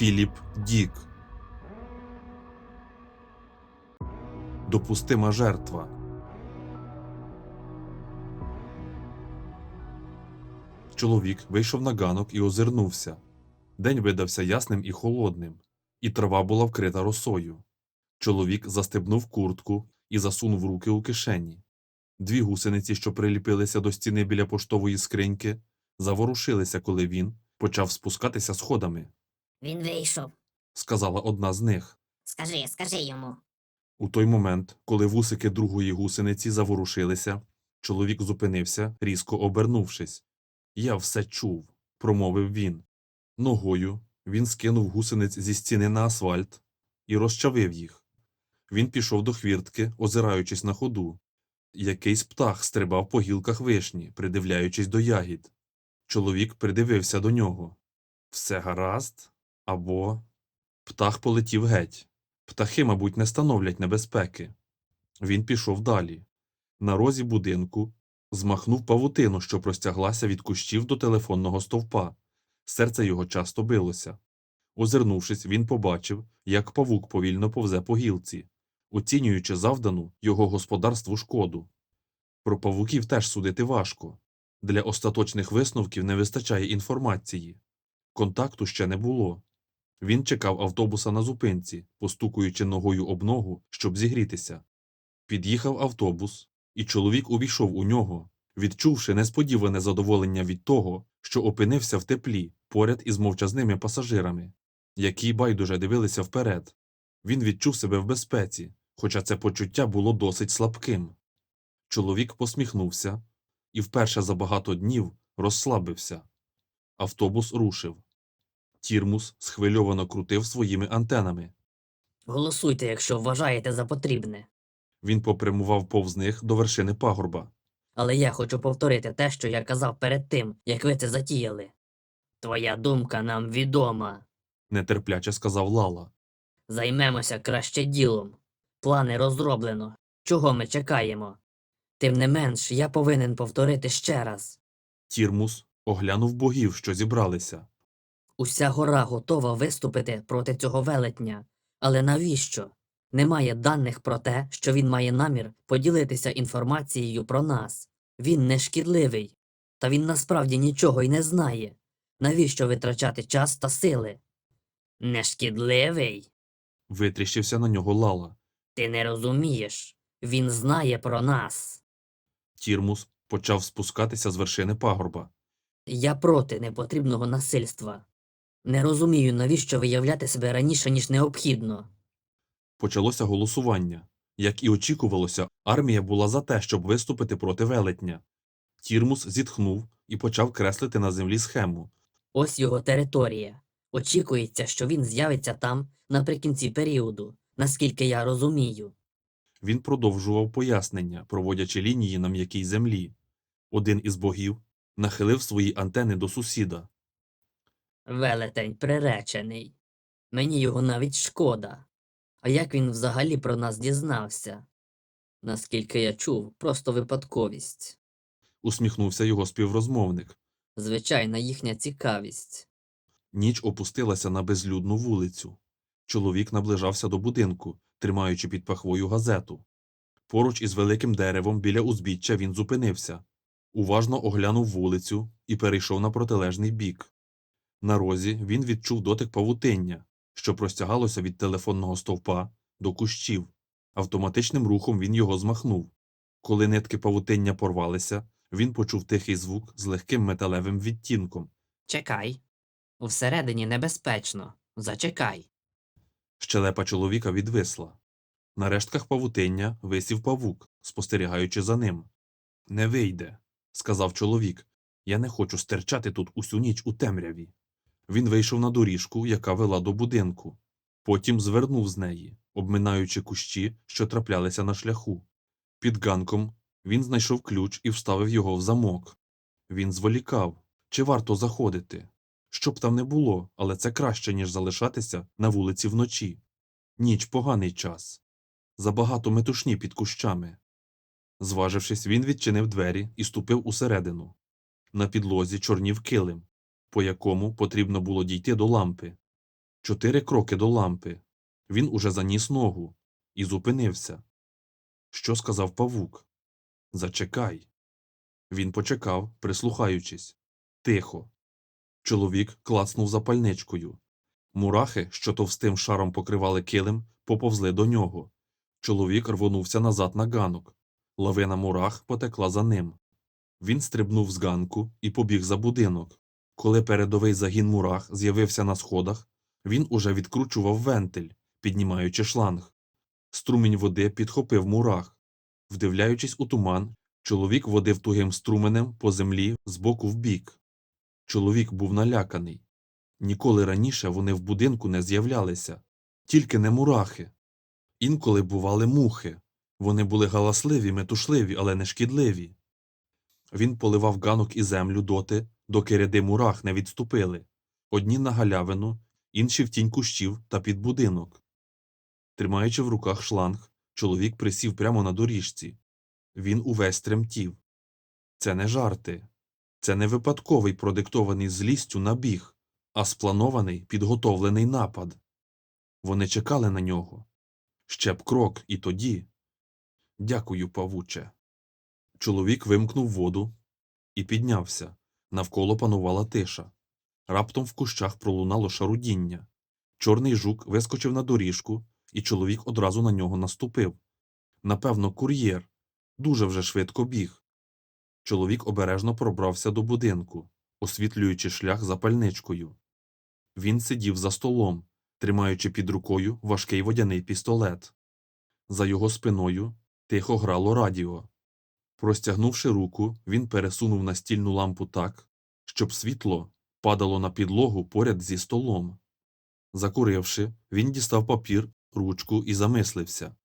Філіп Дік. Допустима жертва. Чоловік вийшов на ганок і озирнувся. День видався ясним і холодним, і трава була вкрита росою. Чоловік застебнув куртку і засунув руки у кишені. Дві гусениці, що приліпилися до стіни біля поштової скриньки, заворушилися, коли він почав спускатися сходами, Він вийшов. сказала одна з них. Скажи, скажи йому. У той момент, коли вусики другої гусениці заворушилися, чоловік зупинився, різко обернувшись. Я все чув, промовив він. Ногою він скинув гусениць зі стіни на асфальт і розчавив їх. Він пішов до хвіртки, озираючись на ходу. Якийсь птах стрибав по гілках вишні, придивляючись до ягід. Чоловік придивився до нього. Все гаразд? Або птах полетів геть. Птахи, мабуть, не становлять небезпеки. Він пішов далі. На розі будинку змахнув павутину, що простяглася від кущів до телефонного стовпа. Серце його часто билося. Озирнувшись, він побачив, як павук повільно повзе по гілці, оцінюючи завдану його господарству шкоду. Про павуків теж судити важко. Для остаточних висновків не вистачає інформації. Контакту ще не було. Він чекав автобуса на зупинці, постукуючи ногою об ногу, щоб зігрітися. Під'їхав автобус, і чоловік увійшов у нього, відчувши несподіване задоволення від того, що опинився в теплі поряд із мовчазними пасажирами, які байдуже дивилися вперед. Він відчув себе в безпеці, хоча це почуття було досить слабким. Чоловік посміхнувся і вперше за багато днів розслабився. Автобус рушив. Тірмус схвильовано крутив своїми антенами. Голосуйте, якщо вважаєте за потрібне. Він попрямував повз них до вершини пагорба. Але я хочу повторити те, що я казав перед тим, як ви це затіяли. Твоя думка нам відома. нетерпляче сказав Лала. Займемося краще ділом. Плани розроблено. Чого ми чекаємо? Тим не менш, я повинен повторити ще раз. Тірмус оглянув богів, що зібралися. Уся гора готова виступити проти цього велетня. Але навіщо? Немає даних про те, що він має намір поділитися інформацією про нас. Він не шкідливий, та він насправді нічого й не знає. Навіщо витрачати час та сили? Нешкідливий? Витріщився на нього Лала. Ти не розумієш. Він знає про нас. Тірмус почав спускатися з вершини пагорба. Я проти непотрібного насильства. Не розумію, навіщо виявляти себе раніше, ніж необхідно. Почалося голосування. Як і очікувалося, армія була за те, щоб виступити проти велетня. Тірмус зітхнув і почав креслити на землі схему. Ось його територія. Очікується, що він з'явиться там наприкінці періоду, наскільки я розумію. Він продовжував пояснення, проводячи лінії на м'якій землі. Один із богів нахилив свої антени до сусіда. Велетень приречений. Мені його навіть шкода. А як він взагалі про нас дізнався? Наскільки я чув, просто випадковість. Усміхнувся його співрозмовник. Звичайна їхня цікавість. Ніч опустилася на безлюдну вулицю. Чоловік наближався до будинку, тримаючи під пахвою газету. Поруч із великим деревом біля узбіччя він зупинився, уважно оглянув вулицю і перейшов на протилежний бік. На розі він відчув дотик павутиння, що простягалося від телефонного стовпа до кущів. Автоматичним рухом він його змахнув. Коли нитки павутиння порвалися, він почув тихий звук з легким металевим відтінком. Чекай. Всередині небезпечно. Зачекай. Щелепа чоловіка відвисла. На рештках павутиння висів павук, спостерігаючи за ним. Не вийде, сказав чоловік. Я не хочу стерчати тут усю ніч у темряві. Він вийшов на доріжку, яка вела до будинку. Потім звернув з неї, обминаючи кущі, що траплялися на шляху. Під ганком він знайшов ключ і вставив його в замок. Він зволікав, чи варто заходити. Щоб там не було, але це краще, ніж залишатися на вулиці вночі. Ніч поганий час. Забагато метушні під кущами. Зважившись, він відчинив двері і ступив усередину. На підлозі чорнів килим, по якому потрібно було дійти до лампи. Чотири кроки до лампи. Він уже заніс ногу і зупинився. Що сказав павук? Зачекай. Він почекав, прислухаючись. Тихо. Чоловік клацнув запальничкою. Мурахи, що товстим шаром покривали килим, поповзли до нього. Чоловік рвонувся назад на ганок. Лавина мурах потекла за ним. Він стрибнув з ганку і побіг за будинок. Коли передовий загін мурах з'явився на сходах, він уже відкручував вентиль, піднімаючи шланг. Струмінь води підхопив мурах. Вдивляючись у туман, чоловік водив тугим струменем по землі з боку в бік. Чоловік був наляканий. Ніколи раніше вони в будинку не з'являлися, тільки не мурахи. Інколи бували мухи. Вони були галасливі, метушливі, але не шкідливі. Він поливав ганок і землю доти, доки ряди мурах не відступили. Одні на галявину, інші в тінь кущів та під будинок. Тримаючи в руках шланг, чоловік присів прямо на доріжці. Він увесь тремтів. Це не жарти. Це не випадковий продиктований злістю набіг, а спланований, підготовлений напад. Вони чекали на нього. Ще б крок, і тоді. Дякую, павуче. Чоловік вимкнув воду і піднявся. Навколо панувала тиша. Раптом в кущах пролунало шарудіння. Чорний жук вискочив на доріжку, і чоловік одразу на нього наступив. Напевно, кур'єр. Дуже вже швидко біг. Чоловік обережно пробрався до будинку, освітлюючи шлях запальничкою. Він сидів за столом, тримаючи під рукою важкий водяний пістолет. За його спиною тихо грало радіо. Простягнувши руку, він пересунув настільну лампу так, щоб світло падало на підлогу поряд зі столом. Закуривши, він дістав папір, ручку і замислився.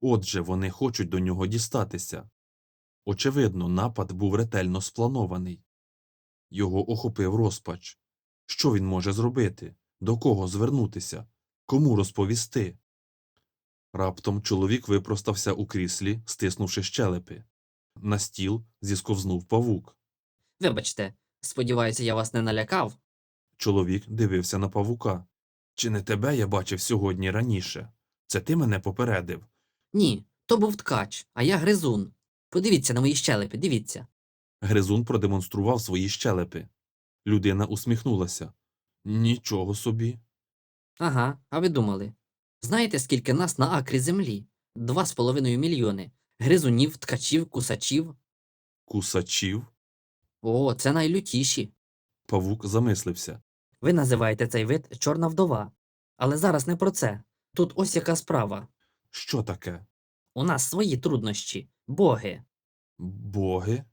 Отже, вони хочуть до нього дістатися. Очевидно, напад був ретельно спланований. Його охопив розпач. Що він може зробити? До кого звернутися? Кому розповісти? Раптом чоловік випростався у кріслі, стиснувши щелепи. На стіл зісковзнув павук. Вибачте, сподіваюся, я вас не налякав. Чоловік дивився на павука. Чи не тебе я бачив сьогодні раніше? Це ти мене попередив. Ні, то був ткач, а я гризун. Подивіться на мої щелепи, дивіться. Гризун продемонстрував свої щелепи. Людина усміхнулася. Нічого собі. Ага, а ви думали. Знаєте, скільки нас на акрі землі? Два з половиною мільйони. Гризунів, ткачів, кусачів. Кусачів. О, це найлютіші. Павук замислився. Ви називаєте цей вид чорна вдова. Але зараз не про це. Тут ось яка справа. Що таке? У нас свої труднощі, боги. Боги?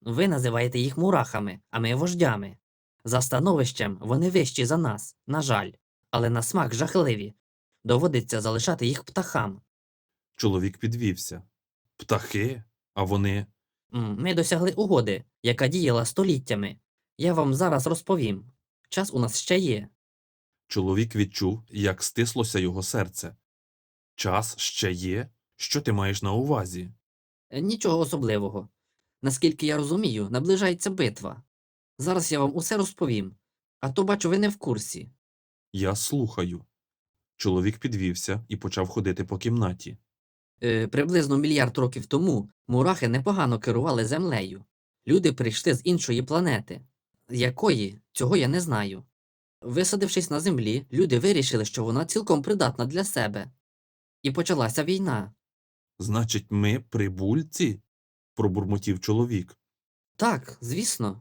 Ви називаєте їх мурахами, а ми вождями. За становищем вони вищі за нас, на жаль, але на смак жахливі. Доводиться залишати їх птахам. Чоловік підвівся. Птахи? А вони. Ми досягли угоди, яка діяла століттями. Я вам зараз розповім. Час у нас ще є. Чоловік відчув, як стислося його серце. Час ще є? Що ти маєш на увазі? Е, Нічого особливого. Наскільки я розумію, наближається битва. Зараз я вам усе розповім. А то бачу, ви не в курсі. Я слухаю. Чоловік підвівся і почав ходити по кімнаті. Е, приблизно мільярд років тому мурахи непогано керували землею. Люди прийшли з іншої планети. Якої, цього я не знаю. Висадившись на землі, люди вирішили, що вона цілком придатна для себе. І почалася війна. Значить, ми прибульці? пробурмотів чоловік. Так, звісно.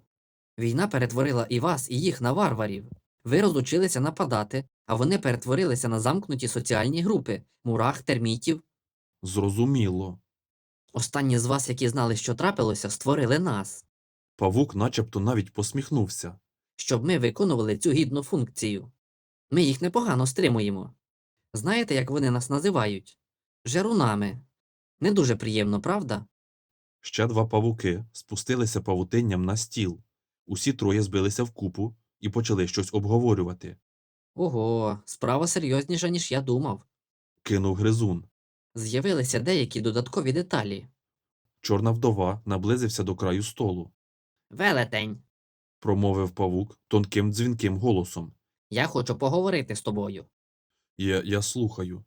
Війна перетворила і вас, і їх на варварів. Ви розучилися нападати, а вони перетворилися на замкнуті соціальні групи мурах, термітів. Зрозуміло. Останні з вас, які знали, що трапилося, створили нас, Павук начебто навіть посміхнувся. щоб ми виконували цю гідну функцію. Ми їх непогано стримуємо. Знаєте, як вони нас називають? Жерунами. Не дуже приємно, правда? Ще два павуки спустилися павутинням на стіл. Усі троє збилися вкупу і почали щось обговорювати. Ого, справа серйозніша, ніж я думав. Кинув гризун. З'явилися деякі додаткові деталі. Чорна вдова наблизився до краю столу. Велетень. Промовив павук тонким дзвінким голосом. Я хочу поговорити з тобою. Я, я слухаю.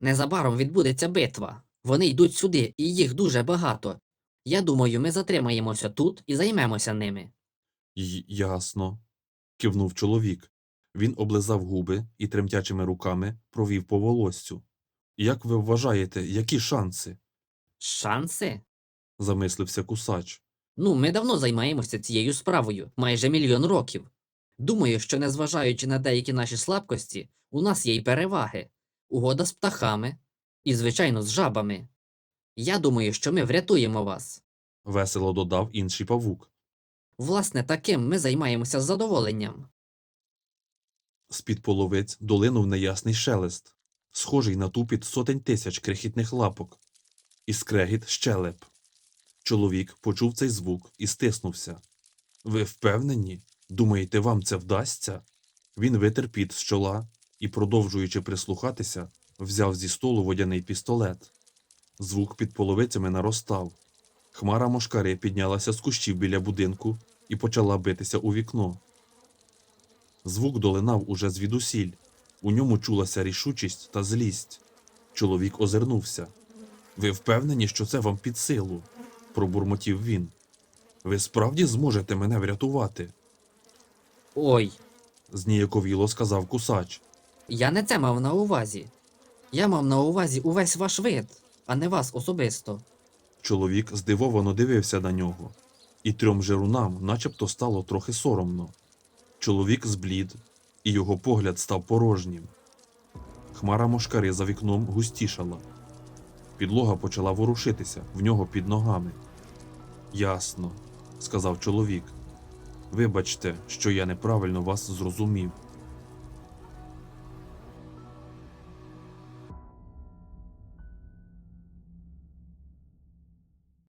Незабаром відбудеться битва. Вони йдуть сюди, і їх дуже багато. Я думаю, ми затримаємося тут і займемося ними. Й- ясно. кивнув чоловік. Він облизав губи і тремтячими руками провів по волоссю. Як ви вважаєте, які шанси? Шанси? замислився кусач. Ну, ми давно займаємося цією справою, майже мільйон років. Думаю, що незважаючи на деякі наші слабкості, у нас є й переваги. Угода з птахами і, звичайно, з жабами. Я думаю, що ми врятуємо вас. Весело додав інший павук. Власне, таким ми займаємося з задоволенням. З-під половиць долинув неясний шелест, схожий на тупіт сотень тисяч крихітних лапок, і скрегіт щелеп. Чоловік почув цей звук і стиснувся. Ви впевнені? Думаєте, вам це вдасться? Він витер піт з чола і, продовжуючи прислухатися, взяв зі столу водяний пістолет. Звук під половицями наростав. Хмара мошкари піднялася з кущів біля будинку і почала битися у вікно. Звук долинав уже звідусіль. У ньому чулася рішучість та злість. Чоловік озирнувся. Ви впевнені, що це вам під силу? пробурмотів він. Ви справді зможете мене врятувати? Ой, зніяковіло сказав кусач. я не це мав на увазі. Я мав на увазі увесь ваш вид, а не вас особисто. Чоловік здивовано дивився на нього, і трьом жирунам начебто стало трохи соромно. Чоловік зблід, і його погляд став порожнім. Хмара мошкари за вікном густішала. Підлога почала ворушитися в нього під ногами. Ясно, сказав чоловік. Вибачте, що я неправильно вас зрозумів.